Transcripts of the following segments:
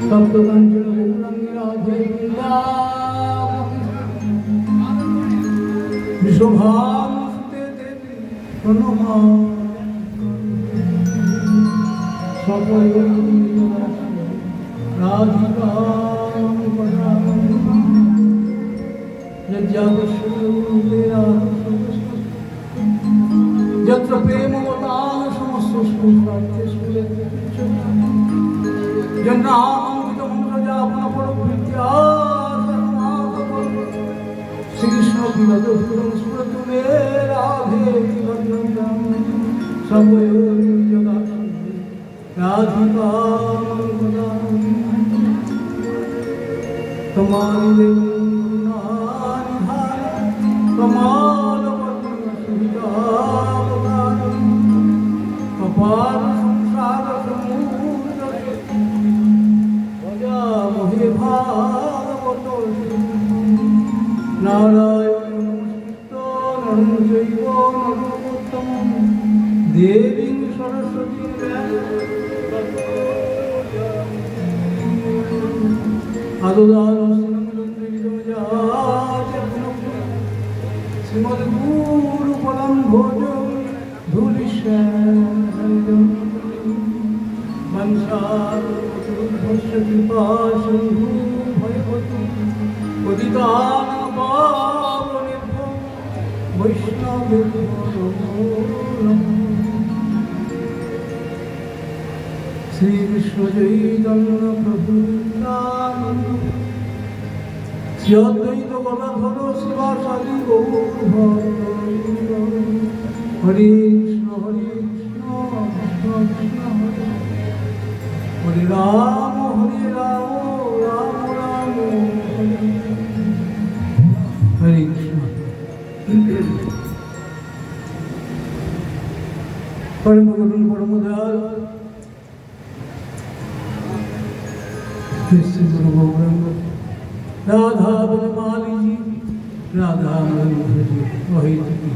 সপ্তকাঞ্চন দেবী প্রণমা সকল রাধিকা যত্র প্রেমবতান সমস্ত স্কুল শ্রীকৃষ্ণ পুরম স্মৃত মে রাধে সবয়োগা রাধিকা তোমারি দেব কমাল কপাল নারায়ণ জৈব নরোত্তম দেবী সরস্বতী শ্রীমদ শ্রীকৃষ্ণ চৈতন্য প্রভু শ্রী অদ্বৈত গদাধর শিবাসাদি গৌর হরে কৃষ্ণ হরে কৃষ্ণ কৃষ্ণ হরে হরে পরম করুণ পরম দয়াল কৃষ্ণ গুরু গৌরাঙ্গ রাধা বনমালিজি রাধা মনোভজি মহিতী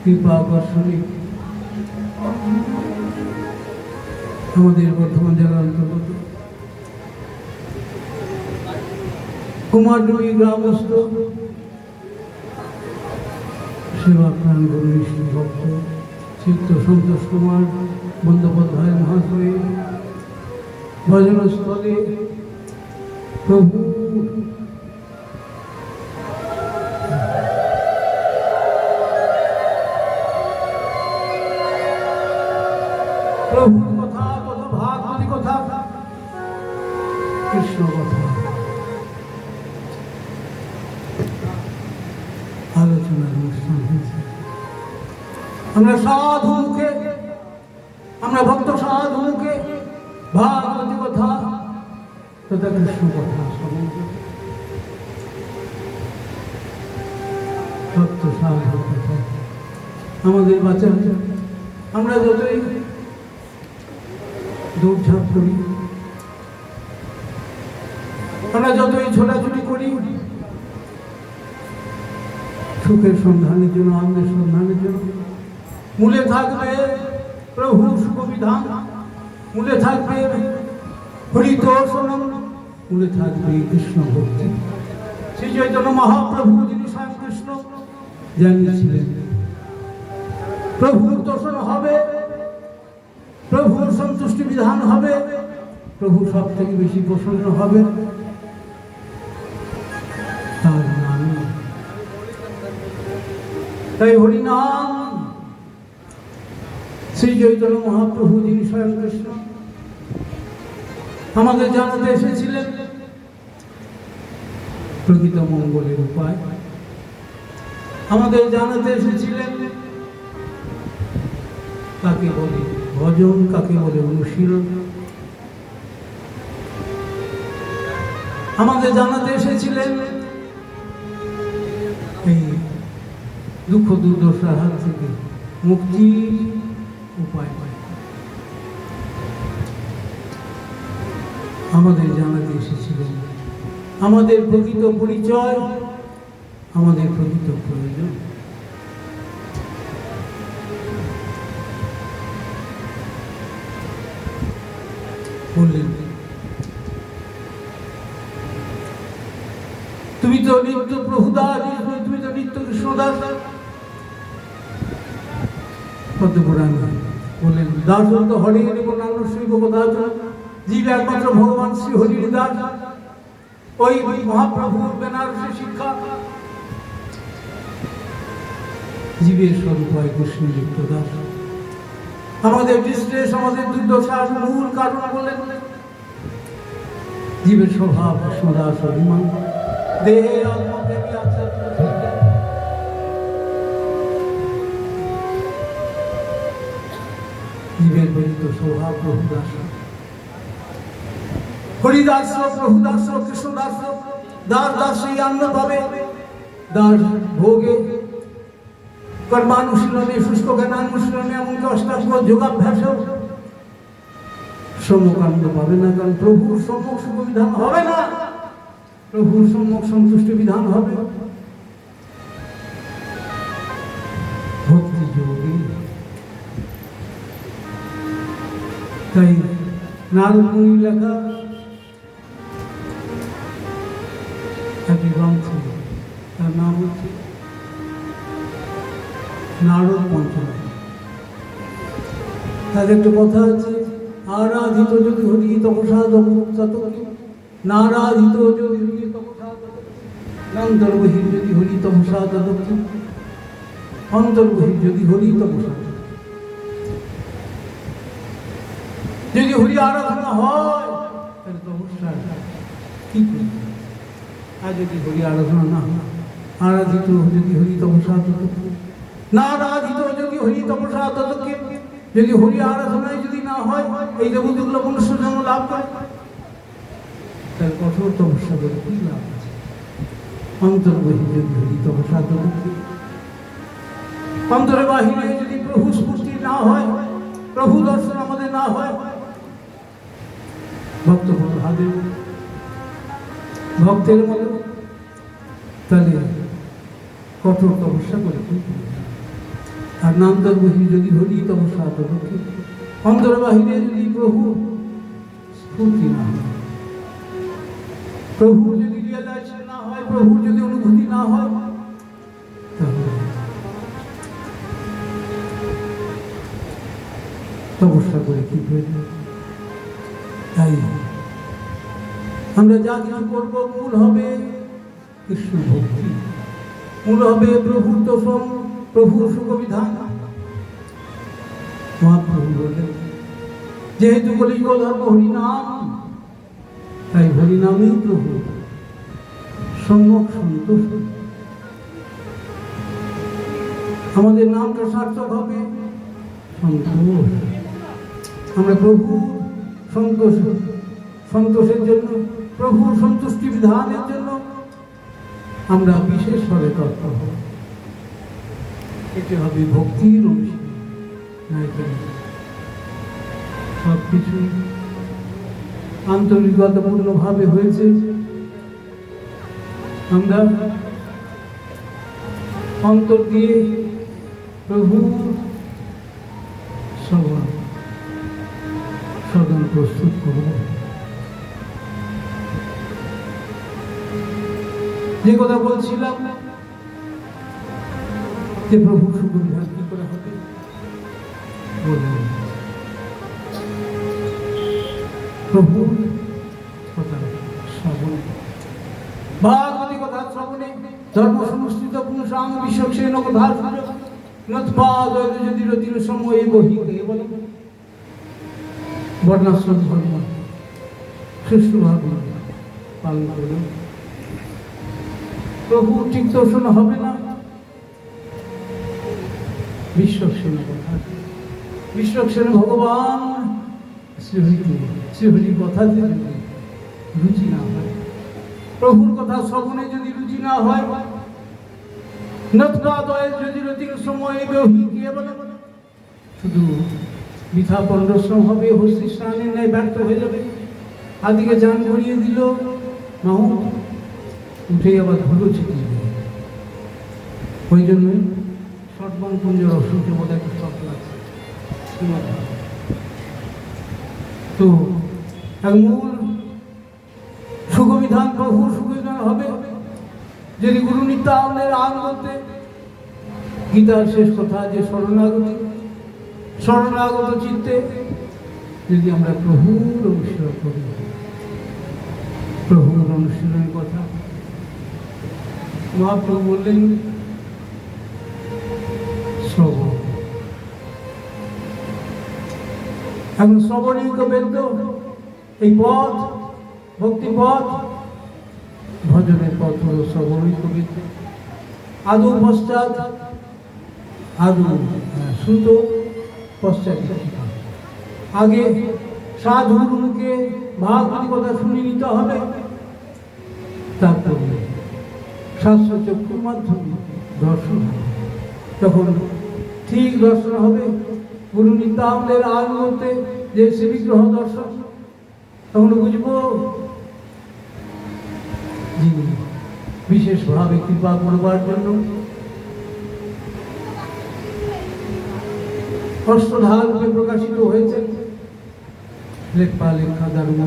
কৃপা কর্ষণী আমাদের বর্ধমান জেলার অন্তর্গত কুমারডুবি গ্রামস্থ সেবা প্রাণ গুরু বিষ্ণু ভক্ত, চিত্ত সন্তোষ কুমার, বন্দ্যোপাধ্যায় মহাশয়, ভজনস্থলে প্রভু। প্রভুর কথা কত ভাগবতী কথা কৃষ্ণ কথা। আলোচনার অনুষ্ঠান হয়েছে। আমরা সাধু আমরা ভক্ত সাধু ভাগবতী কথা তথা কৃষ্ণ কথা ভক্ত সাধু কথা। আমাদের বাচ্চা আমরা যতই দৌড়ঝাঁপ করি, আমরা যতই ছোটাছুটি সুখের সন্ধানের জন্য, আনন্দের সন্ধানের জন্য। মূলে থাকবে প্রভু সুবিধান মূলে থাকবে হরিতোষণম মূলে থাকবে কৃষ্ণ ভক্তি। শ্রী চৈতন্য মহাপ্রভু, যিনি কৃষ্ণ জানিয়েছিলেন প্রভুর দর্শন হবে, প্রভুর সন্তুষ্টি বিধান হবে, প্রভু সব থেকে বেশি প্রসন্ন হবে। তাই হরিনাম শ্রী চৈতন্য মহাপ্রভু যিনি স্বয়ং কৃষ্ণ, আমাদের জানাতে এসেছিলেন প্রকৃত মঙ্গলের উপায়। আমাদের জানাতে এসেছিলেন কাকে বলে ভজন, কাকে বলে অনুশীলন। আমাদের জানাতে এসেছিলেন দুঃখ দুর্দশার হাত থেকে মুক্তির উপায় পায় আমাদের জানাতে এসেছিলেন। আমাদের প্রকৃত পরিচয়, আমাদের প্রকৃত কৃষ্ণদাস পদ্ম পুরাণ বললেন দাস তো হরে এবং নাম শৈব দাস জীব একমাত্র ভগবান শ্রী হরির দাস ওই মহাপ্রভুর বেনারসি শিক্ষা। জীবের স্বরূপ হয় কৃষ্ণযুক্ত দাস। আমাদের ডিস্ট্রেস আমাদের দুর্দশার মূল কারণ বললেন, জীবের স্বভাব, কৃষ্ণদাস অভিমান। দেহে আত্মদেবী জীবের বলিত স্বভাব প্রভুদাস। হরিদাস, প্রভুদাস, কৃষ্ণদাস, দাস দাস সেই আন্ন পাবে। দাস ভোগে। কর্মানুশীলনে শুষ্ক জ্ঞানানুশীলনে এমনকি অষ্টাঙ্গ যোগাভ্যাস সমকান্ত পাবে না, কারণ প্রভুর সম্মুখ শুভ বিধান হবে না। প্রভুর সম্মুখ সন্তুষ্ট বিধান হবে। ভক্তি যোগী তাই নারদ মুনি লেখা একটি গ্রন্থ, তার নাম হচ্ছে নারদ পঞ্চম। তাদের একটা কথা আছে, আরাধিত যদি হরি তপসা তত নারাধিত যদি হরি তপসা অন্তর্বহির যদি হরি তপসা তত অন্তর্বহির যদি হরি তপসা যদি হরি আরাধনা হয়, তাহলে তপস্যা কি আর যদি হরি আরাধনা না আরাধিত যদি হরি তপসা তত না আরাধিত যদি হরি তপসা ততকে যদি হরি আরাধনায় যদি না হয়, এই দেবদুর্ল মনুষ্য জন্ম লাভ করে। তার কঠোর তপস্যা করে কি লাভ আছে? অন্তর্বহী যদি হরি তপস্যা ততকে অন্তরে বাহিরে যদি প্রভু স্ফূর্তি না হয় প্রভু দর্শন আমাদের না হয় ভক্ত হাতে। ভক্তের মতো তাহলে কঠোর তপস্যা করে? আর নামদার বহি যদি হরি তপস্যা তপক্ষে অন্তর বাহিরে যদি প্রভু, স্ফূর্তি না হয়। প্রভু যদি রিয়েলাইজেশন না হয়, প্রভু যদি অনুভূতি না হয় তপস্যা করে কি প্রয়োজন তাই আমরা যা কিছু করব মূল হবে কৃষ্ণ ভক্তি। মূল হবে প্রভুর তোষণ, প্রভুর সুখবিধান। মহাপ্রভু বললেন, যেহেতু কলিযুগ ধর্ম হরিনাম তাই হরিনামই প্রভু। সম্যক সন্তোষ। আমাদের নামটা সার্থক হবে। সন্তোষ। আমরা প্রভু সন্তোষ, সন্তোষের জন্য, প্রভুর সন্তুষ্টি বিধানের জন্য আমরা বিশেষভাবে তৎপর হব। এটি হবে ভক্তির অনুশীলন সব কিছু আন্তরিকতাপূর্ণভাবে হয়েছে। আমরা অন্তর দিয়ে প্রভু সদন প্রস্তুত করব যে কথা বলছিলাম, যে প্রভু সুবিধান কি করে হবে? প্রভু, কথা ধর্ম সমষ্টিত পুনঃসাং বিশ্বক্ষেন কথা যদি সময় বহি কেবল বর্ণাশ্রম ধর্ম সুষ্ঠুভাবে পালন করবে প্রভু ঠিক দর্শন হবে না। বিশ্বক্ষেন কথা। বিশ্বক্ষেন ভগবান শ্রীহরি কথা রুচি না হয়, প্রভুর কথা শ্রবণে যদি রুচি না হয় নৎকাদয় যদি রতির সময় শুধু বৃথা পণ্ডশ্রম হবে, হস্তি স্নানের ন্যায় ব্যর্থ হয়ে যাবে। আদিকে যান করিয়ে দিল। মাহু, উঠে আবার ধুলো ছিটিয়ে দিল। ওই জন্যই সর্বং পুঞ্জের অসুখে বলে একটা আছে। তো এক মূল সুখবিধান প্রভুর সুখবিধান হবে। যদি গুরু নিত্য নিত্যানন্দের আনন্দতে গীতার শেষ কথা যে শরণাগতি শরণাগত চিত্তে যদি আমরা প্রভুর অনুসরণ করি প্রভুর অনুশীলনের কথা মহাপ্রভু বললেন শ্রবণ। এখন শ্রবণই বেদ্য এই পথ ভক্তি পথ ভজনের পথ হল শ্রবণই বেদ্য। আদৌ পশ্চাৎ আদৌ হ্যাঁ, শিক্ষিকা। আগে সাধুর মুখে কথা শুনে নিতে হবে, তারপরে শাস্ত্র চক্ষুর মাধ্যমে দর্শন তখন ঠিক দর্শন হবে গুরু নিত্যানন্দের আনন্দতে যে শ্রীবিগ্রহ দর্শন, তখন বুঝব যিনি বিশেষভাবে কৃপা করবার জন্য অষ্টধার রূপে প্রকাশিত হয়েছে। লেখা লেখা, দারুণ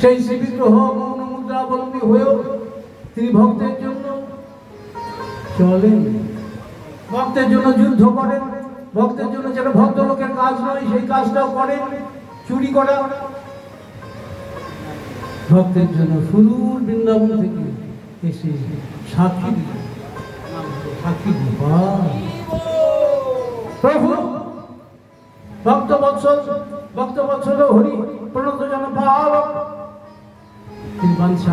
সেই শ্রীবিগ্রহ মৌন মুদ্রাবলম্বী হয়েও তিনি ভক্তের জন্য চলেন। ভক্তের জন্য যুদ্ধ করেন। ভক্তের জন্য যেটা ভদ্রলোকের কাজ নয়, সেই কাজটাও করেন। চুরি করা। ভক্তের জন্য সুদূর বৃন্দাবন থেকে এসে সাক্ষী সাক্ষী প্রভু, ভক্ত বৎসল ভক্ত বৎসল হরি, প্রণত জন বাঞ্ছা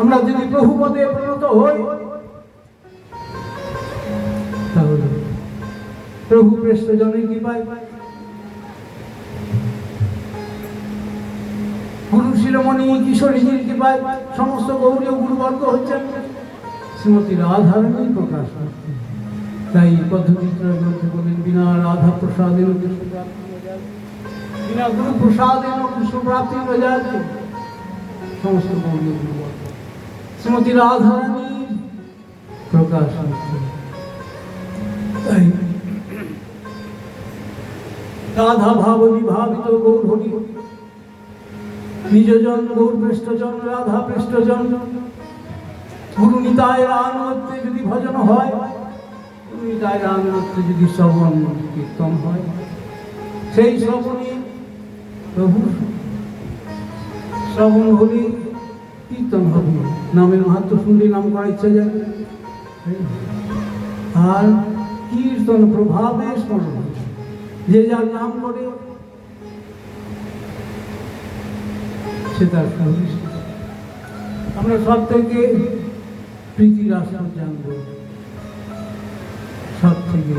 আমরা যদি প্রভু পদে প্রণত হই, তাহলে প্রভু পৃষ্ঠ জনের কৃপায় গুরু শিরোমণি কিশোরীজির সমস্ত গৌরীয় গুরুবর্গ হচ্ছেন। শ্রীমতী রাধারণী প্রকাশ করতেন তাই পদ্ধতি গ্রন্থে বলেন বিনা রাধা প্রসাদের বিনা গুরু প্রসাদের কৃষ্ণ প্রাপ্তি রোজাতে সমস্ত গৌরীয় গুরুবর্গ শ্রীমতী রাধারানীর প্রকাশ হচ্ছে তাই রাধা ভাব বিভাবিত গৌর হরি নিজজন গৌর পৃষ্ঠজন রাধা পৃষ্ঠজন গুরু নিতায়ের আনন্দে যদি ভজন হয় গুরু নিতায়ের আনন্দে যদি শ্রবণ কীর্তন হয়, সেই শ্রবণে প্রভু শ্রবণ হলে কীর্তন হবে। নামের মাহাত্ম শুনলে নাম করার ইচ্ছা যায় আর কীর্তন প্রভাবে স্মরণ। যে যার নাম করে, সে তার আমরা সব থেকে প্রীতির আসন জানব। সব থেকে।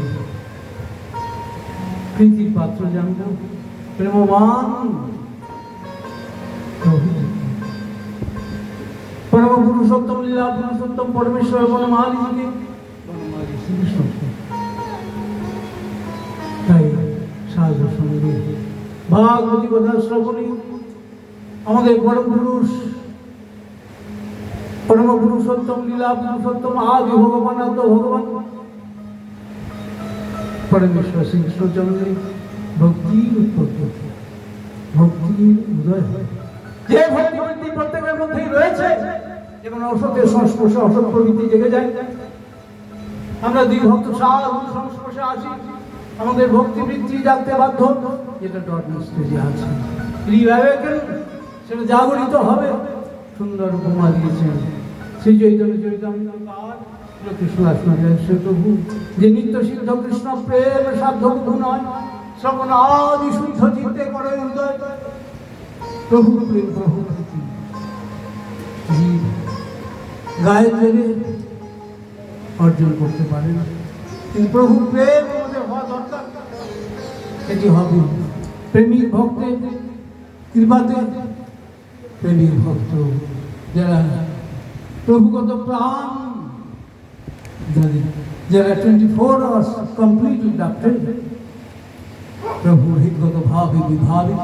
প্রীতির পাত্র জানব। প্রেমবান। পরম পুরুষোত্তম লীলা পুরুষোত্তম পরমেশ্বর বনমালীকে বনমালী শ্রীকৃষ্ণ তাই সাধু সঙ্গে। ভাগবতী কথা শ্রবণী। আমাদের পরম পুরুষ পরম পুরুষোত্তম, লীলা পুরুষোত্তম, আদি ভগবান আদ ভগবান। পরমেশ্বর সিং শ্রীকৃষ্ণচন্দ্রে ভক্তির উৎপত্তি। ভক্তির উদয় হয়। যে ভক্তি প্রত্যেকের মধ্যেই রয়েছে, যেমন অসতের সংস্পর্শে অসৎ প্রবৃত্তি জেগে যায়। আমরা দুই ভক্ত সাধু সংস্পর্শে আসি। আমাদের ভক্তি বৃত্তি জানতে বাধ্য, যেটা ডটন স্টেজে আছে। সেটা জাগরিত হবে। সুন্দর উপমা দিয়েছেন। শ্রী চৈতন্য চৈতন্য কৃষ্ণ আসনাচার্য শ্রী প্রভু, যে নিত্য সিদ্ধ কৃষ্ণ প্রেম সাধ্য প্রভু নয় শ্রবণ আদি শুদ্ধ চিত্তে করে হৃদয় প্রভু প্রেম প্রভু জীব জেনে অর্জন করতে পারে না। কিন্তু প্রভু প্রেম আমাদের হওয়া দরকার। এটি হবে প্রেমিক ভক্তের কৃপাতে। প্রেমিক ভক্ত যারা প্রভুগত প্রাণ। যাদের যারা টোয়েন্টি ফোর আওয়ার্স কমপ্লিট ডাক্তার প্রভু হৃদগত ভাবে বিভাবিত।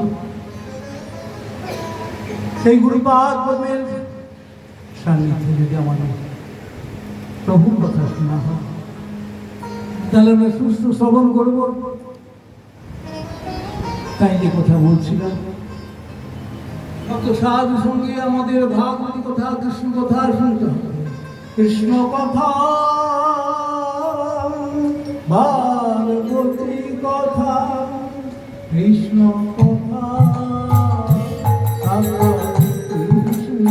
সেই গুরুপাদ পদ্মের সান্নিধ্যে যদি আমাদের প্রভুর কথা শোনা হয়, তাহলে আমরা সুস্থ শ্রবণ করব। তাই যে কথা বলছিলাম কত সাধু সঙ্গে আমাদের ভাগবতী কথা, কৃষ্ণ কথা শুনতে হবে। কৃষ্ণ কথা, ভাগবতী কথা, কৃষ্ণ কথা কৃষ্ণ